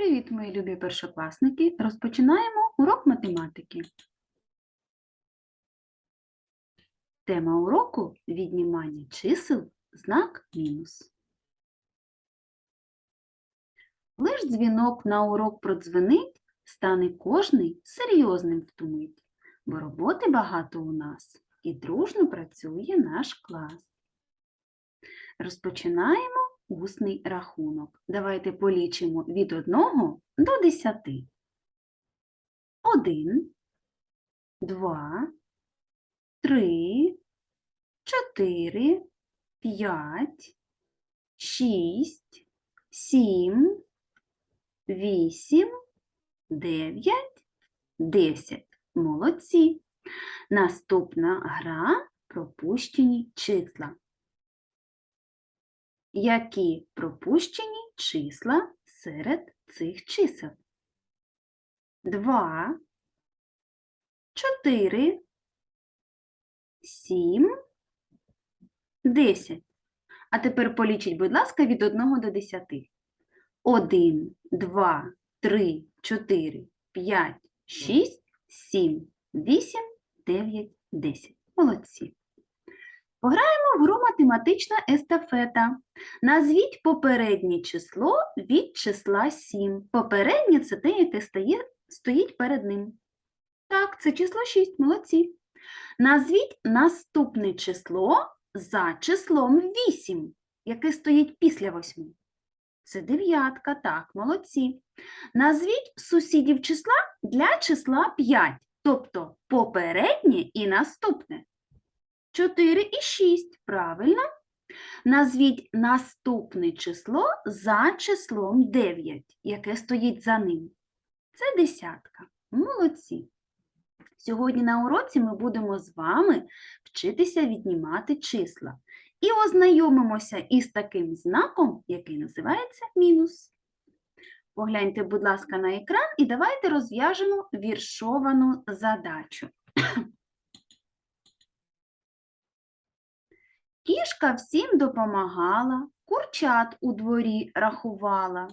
Привіт, мої любі першокласники! Розпочинаємо урок математики. Тема уроку віднімання чисел, знак мінус. Лиш дзвінок на урок продзвенить, стане кожний серйозним втумить, бо роботи багато у нас і дружно працює наш клас. Розпочинаємо усний рахунок. Давайте полічимо від 1 до 10. 1, 2, 3, 4, 5, 6, 7, 8, 9, 10. Молодці. Наступна гра пропущені числа. Які пропущені числа серед цих чисел? 2, 4, 7, 10. А тепер полічіть, будь ласка, від 1 до 10. 1, 2, 3, 4, 5, 6, 7, 8, 9, 10. Молодці. Пограємо в гру математична естафета. Назвіть попереднє число від числа 7. Попереднє це те, яке стає, стоїть перед ним. Так, це число 6. Молодці. Назвіть наступне число за числом 8, яке стоїть після 8. Це дев'ятка, так, молодці. Назвіть сусідів числа для числа 5, тобто попереднє і наступне. 4 і 6, правильно? Назвіть наступне число за числом 9, яке стоїть за ним. Це десятка. Молодці. Сьогодні на уроці ми будемо з вами вчитися віднімати числа і ознайомимося із таким знаком, який називається мінус. Погляньте, будь ласка, на екран і давайте розв'яжемо віршовану задачу. Кішка всім допомагала, курчат у дворі рахувала.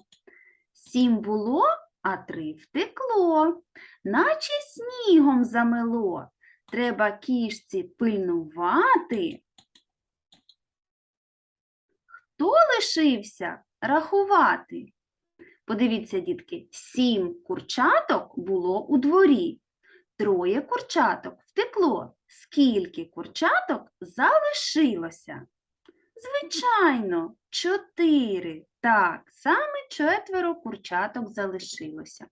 Сім було, а три втекло, наче снігом замело. Треба кішці пильнувати. Хто лишився рахувати? Подивіться, дітки, сім курчаток було у дворі, троє курчаток втекло. Скільки курчаток залишилося? Звичайно, чотири. Так, саме четверо курчаток залишилося.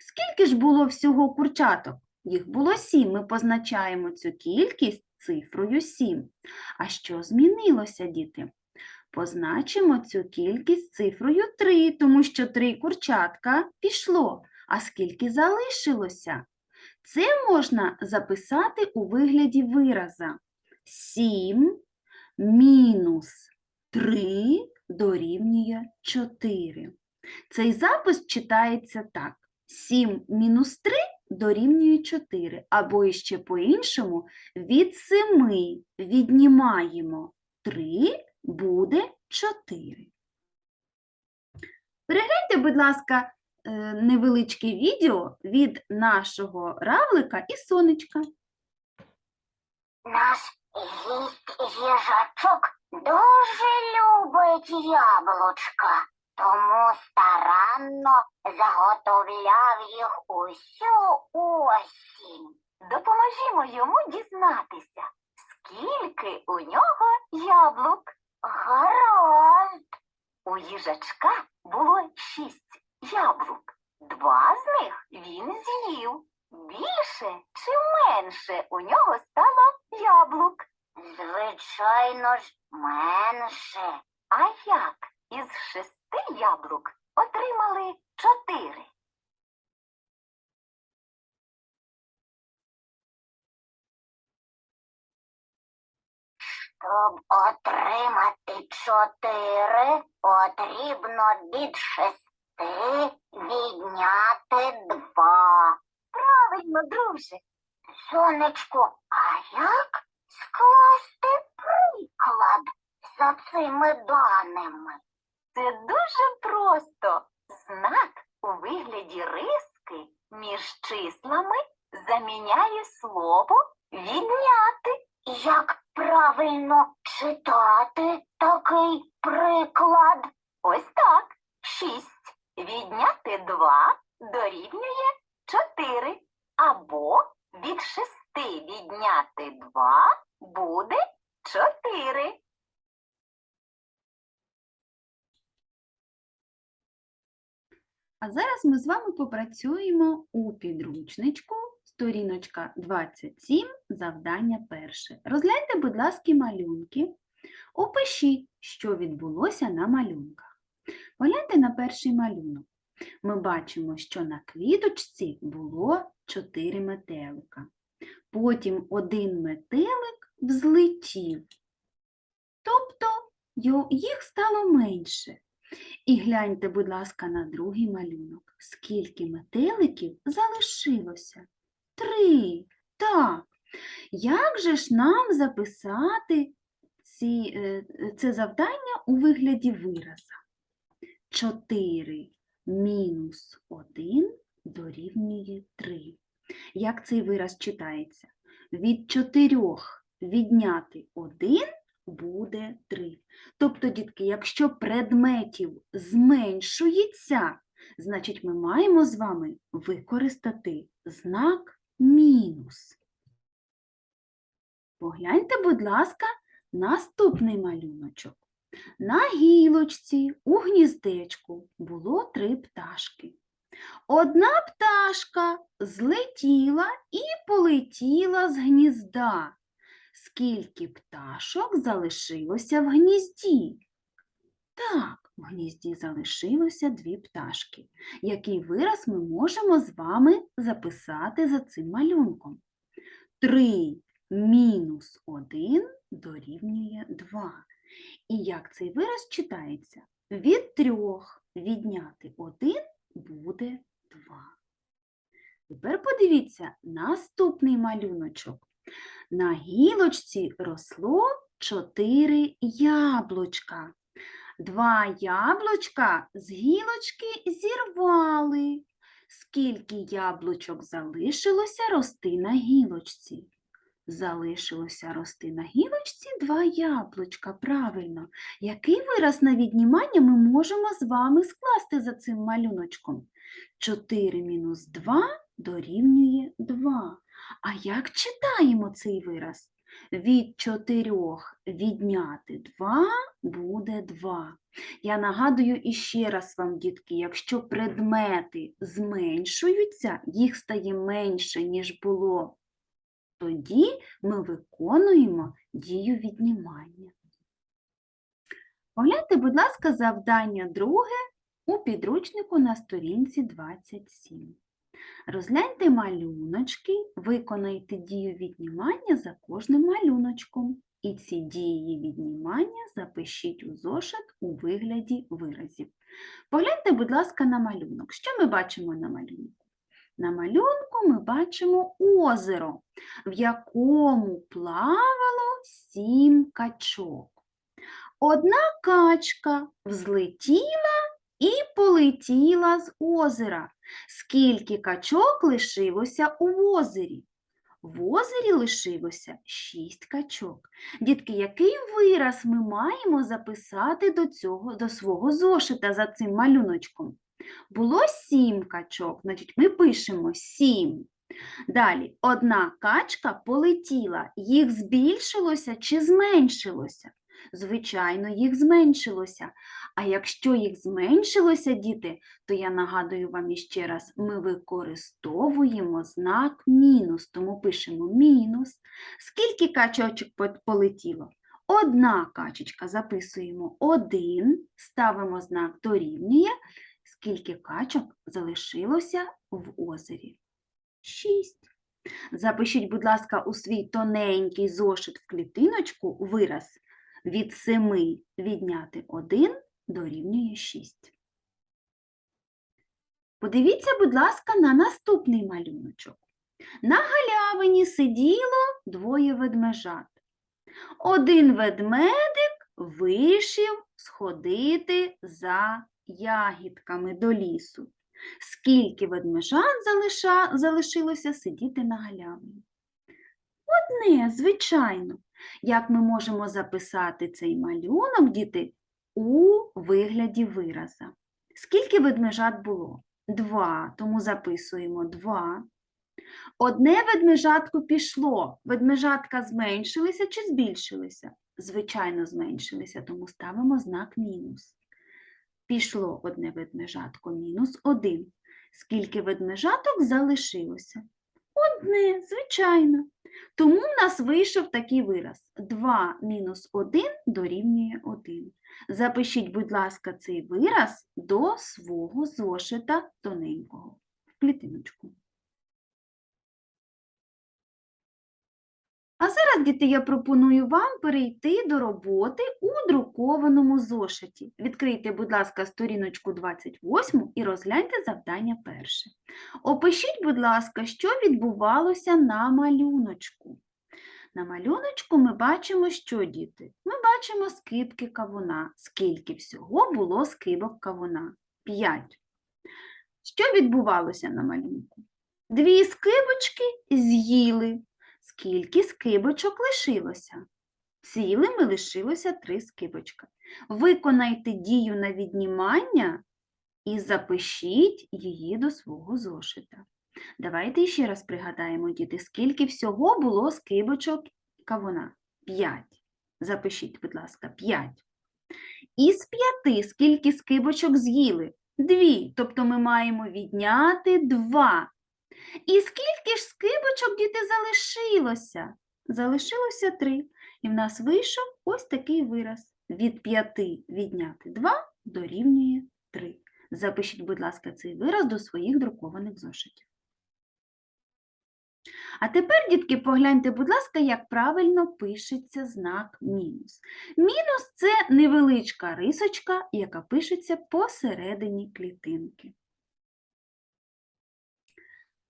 Скільки ж було всього курчаток? Їх було сім. Ми позначаємо цю кількість цифрою сім. А що змінилося, діти? Позначимо цю кількість цифрою 3, тому що три курчатка пішло. А скільки залишилося? Це можна записати у вигляді вираза. 7 мінус 3 дорівнює 4. Цей запис читається так. 7 мінус 3 дорівнює 4. Або іще по-іншому від 7 віднімаємо 3, буде 4. Перегляньте, будь ласка, невеличке відео від нашого равлика і сонечка. Наш гість їжачок дуже любить яблучка, тому старанно заготовляв їх усю осінь. Допоможімо йому дізнатися, скільки у нього яблук. Гаразд. У їжачка було шість яблук. Два з них він з'їв. Більше чи менше у нього стало яблук? Звичайно ж, менше. А як із шести яблук отримали чотири? Щоб отримати чотири, потрібно від шести відняти два. Правильно, друже. Сонечко, а як скласти приклад за цими даними? Це дуже просто. Знак тоді риски між числами заміняє слово відняти. Як правильно читати такий приклад? Ось так. Шість відняти два дорівнює чотири. Або від шести відняти два буде чотири. А зараз ми з вами попрацюємо у підручничку, сторіночка 27, завдання перше. Розгляньте, будь ласка, малюнки. Опишіть, що відбулося на малюнках. Погляньте на перший малюнок. Ми бачимо, що на квіточці було 4 метелика. Потім один метелик взлетів. Тобто їх стало менше. І гляньте, будь ласка, на другий малюнок. Скільки метеликів залишилося? Три. Так. Як же ж нам записати ці, е, це завдання у вигляді вираза? 4 мінус 1 дорівнює 3. Як цей вираз читається? Від 4 відняти 1 буде 3. Тобто, дітки, якщо предметів зменшується, значить ми маємо з вами використати знак мінус. Погляньте, будь ласка, наступний малюночок. На гілочці у гніздечку було три пташки. Одна пташка злетіла і полетіла з гнізда. Скільки пташок залишилося в гнізді? Так, в гнізді залишилося дві пташки. Який вираз ми можемо з вами записати за цим малюнком? 3 мінус 1 дорівнює 2. І як цей вираз читається? Від 3 відняти 1 буде 2. Тепер подивіться наступний малюночок. На гілочці росло чотири яблучка. Два яблучка з гілочки зірвали. Скільки яблучок залишилося рости на гілочці? Залишилося рости на гілочці два яблучка. Правильно. Який вираз на віднімання ми можемо з вами скласти за цим малюночком? 4 мінус 2 дорівнює 2. А як читаємо цей вираз? Від 4 відняти 2 буде 2. Я нагадую іще раз вам, дітки, якщо предмети зменшуються, їх стає менше, ніж було, тоді ми виконуємо дію віднімання. Погляньте, будь ласка, завдання друге у підручнику на сторінці 27. Розгляньте малюночки, виконайте дію віднімання за кожним малюночком. І ці дії віднімання запишіть у зошит у вигляді виразів. Погляньте, будь ласка, на малюнок. Що ми бачимо на малюнку? На малюнку ми бачимо озеро, в якому плавало сім качок. Одна качка взлетіла і полетіла з озера. Скільки качок лишилося у озері? В озері лишилося шість качок. Дітки, який вираз ми маємо записати до, цього, до свого зошита за цим малюночком? Було сім качок, значить ми пишемо сім. Далі, одна качка полетіла, їх збільшилося чи зменшилося? Звичайно, їх зменшилося. А якщо їх зменшилося, діти, то я нагадую вам іще раз, ми використовуємо знак мінус, тому пишемо мінус. Скільки качочок полетіло? Одна качечка записуємо один, ставимо знак дорівнює. Скільки качок залишилося в озері? Шість. Запишіть, будь ласка, у свій тоненький зошит в клітиночку вираз від 7 відняти 1 дорівнює 6. Подивіться, будь ласка, на наступний малюночок. На галявині сиділо двоє ведмежат. Один ведмедик вирішив сходити за ягідками до лісу. Скільки ведмежат залиша... залишилося сидіти на галявині? Одне, звичайно. Як ми можемо записати цей малюнок, діти, у вигляді вираза? Скільки ведмежат було? Два, тому записуємо два. Одне ведмежатко пішло. Ведмежатка зменшилися чи збільшилися? Звичайно, зменшилися, тому ставимо знак мінус. Пішло одне ведмежатко мінус один. Скільки ведмежаток залишилося? Одне, звичайно. Тому в нас вийшов такий вираз. 2 мінус 1 дорівнює 1. Запишіть, будь ласка, цей вираз до свого зошита тоненького в клітиночку. Зараз, діти, я пропоную вам перейти до роботи у друкованому зошиті. Відкрийте, будь ласка, сторіночку 28 і розгляньте завдання перше. Опишіть, будь ласка, що відбувалося на малюночку. На малюночку ми бачимо, що діти? Ми бачимо скибки кавуна. Скільки всього було скибок кавуна? П'ять. Що відбувалося на малюнку? Дві скибочки з'їли. Скільки скибочок лишилося? Цілими лишилося три скибочка. Виконайте дію на віднімання і запишіть її до свого зошита. Давайте ще раз пригадаємо, діти, скільки всього було скибочок кавуна? П'ять. Запишіть, будь ласка, п'ять. Із п'яти скільки скибочок з'їли? Дві. Тобто ми маємо відняти два. І скільки ж скибочок діти залишилося? Залишилося три. І в нас вийшов ось такий вираз. Від п'яти відняти два дорівнює три. Запишіть, будь ласка, цей вираз до своїх друкованих зошитів. А тепер, дітки, погляньте, будь ласка, як правильно пишеться знак мінус. Мінус це невеличка рисочка, яка пишеться посередині клітинки.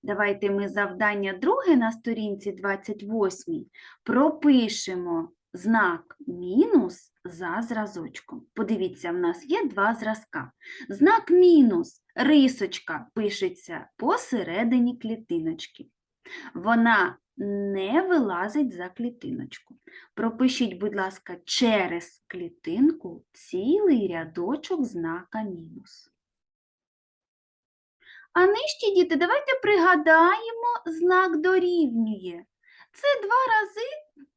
Давайте ми завдання друге на сторінці 28 пропишемо знак мінус за зразочком. Подивіться, в нас є два зразка. Знак мінус, рисочка пишеться посередині клітиночки. Вона не вилазить за клітиночку. Пропишіть, будь ласка, через клітинку цілий рядочок знака мінус. А нижче, діти, давайте пригадаємо знак дорівнює. Це два рази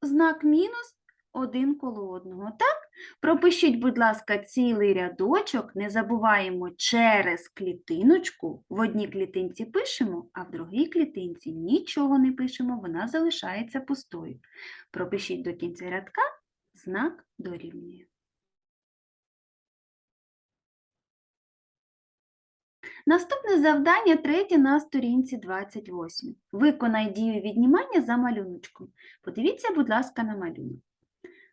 знак мінус один коло одного. Так? Пропишіть, будь ласка, цілий рядочок, не забуваємо через клітиночку. В одній клітинці пишемо, а в другій клітинці нічого не пишемо, вона залишається пустою. Пропишіть до кінця рядка знак дорівнює. Наступне завдання третє на сторінці 28. Виконай дію віднімання за малюночком. Подивіться, будь ласка, на малюнок.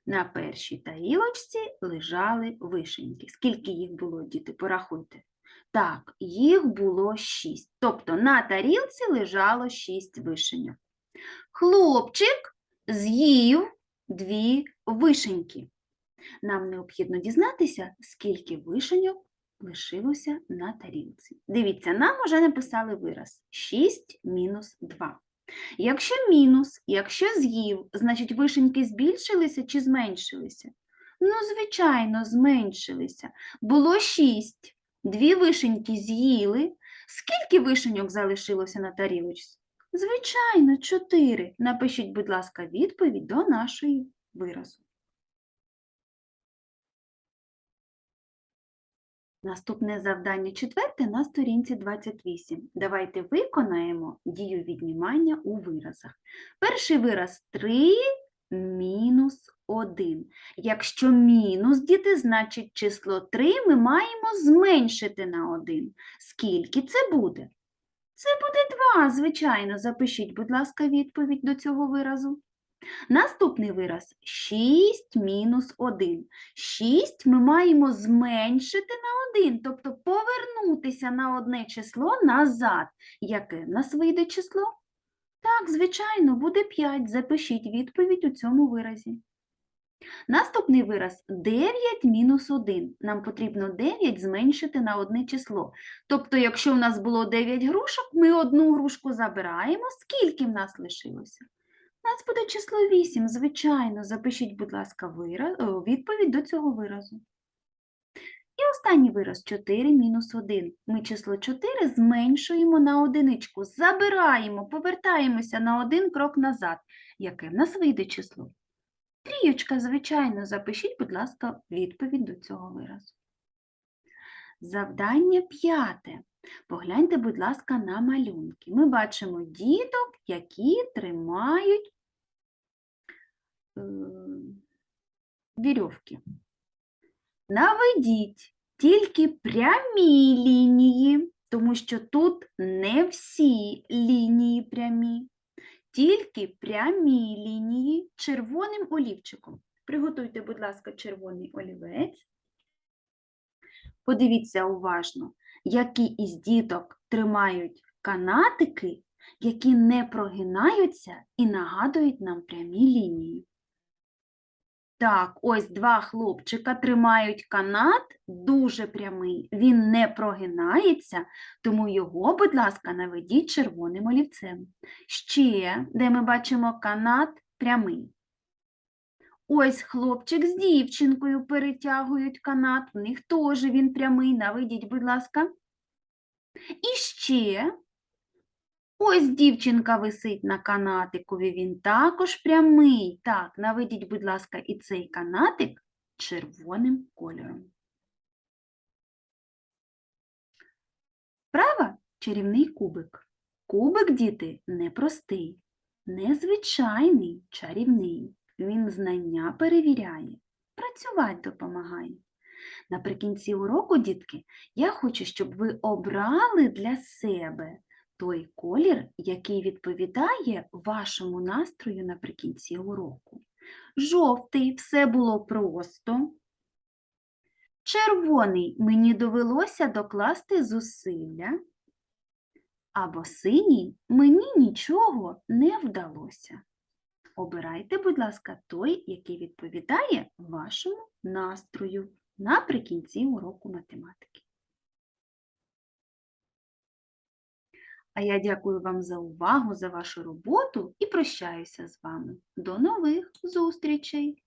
На першій тарілочці лежали вишеньки. Скільки їх було, діти? Порахуйте. Так, їх було шість. Тобто на тарілці лежало шість вишеньок. Хлопчик з'їв дві вишеньки. Нам необхідно дізнатися, скільки вишеньок лишилося на тарілці. Дивіться, нам вже написали вираз 6 мінус 2. Якщо мінус, якщо з'їв, значить вишеньки збільшилися чи зменшилися? Ну, звичайно, зменшилися. Було 6. Дві вишеньки з'їли. Скільки вишеньок залишилося на тарілочці? Звичайно, 4. Напишіть, будь ласка, відповідь до нашої виразу. Наступне завдання четверте на сторінці 28. Давайте виконаємо дію віднімання у виразах. Перший вираз 3 мінус 1. Якщо мінус, діти, значить число 3 ми маємо зменшити на 1. Скільки це буде? Це буде 2, звичайно. Запишіть, будь ласка, відповідь до цього виразу. Наступний вираз 6 мінус 1. 6 ми маємо зменшити на 1, тобто повернутися на одне число назад. Яке в нас вийде число? Так, звичайно, буде 5. Запишіть відповідь у цьому виразі. Наступний вираз 9 мінус 1. Нам потрібно 9 зменшити на одне число. Тобто, якщо в нас було 9 грушок, ми одну грушку забираємо. Скільки в нас лишилося? У нас буде число 8, звичайно. Запишіть, будь ласка, вираз, відповідь до цього виразу. І останній вираз 4 мінус 1. Ми число 4 зменшуємо на одиничку, забираємо, повертаємося на один крок назад. Яке в нас вийде число? Трієчка, звичайно, запишіть, будь ласка, відповідь до цього виразу. Завдання п'яте. Погляньте, будь ласка, на малюнки. Ми бачимо діток, які тримають е, вірьовки. Наведіть тільки прямі лінії, тому що тут не всі лінії прямі, тільки прямі лінії червоним олівчиком. Приготуйте, будь ласка, червоний олівець. Подивіться уважно, які із діток тримають канатики, які не прогинаються і нагадують нам прямі лінії. Так, ось два хлопчика тримають канат, дуже прямий. Він не прогинається, тому його, будь ласка, наведіть червоним олівцем. Ще, де ми бачимо канат прямий. Ось хлопчик з дівчинкою перетягують канат, в них теж він прямий, наведіть, будь ласка. І ще ось дівчинка висить на канатикові, він також прямий. Так, наведіть, будь ласка, і цей канатик червоним кольором. Права чарівний кубик. Кубик, діти, непростий, незвичайний, чарівний. Він знання перевіряє, працювати допомагає. Наприкінці уроку, дітки, я хочу, щоб ви обрали для себе той колір, який відповідає вашому настрою наприкінці уроку. Жовтий все було просто. Червоний мені довелося докласти зусилля. Або синій мені нічого не вдалося. Обирайте, будь ласка, той, який відповідає вашому настрою наприкінці уроку математики. А я дякую вам за увагу, за вашу роботу і прощаюся з вами. До нових зустрічей!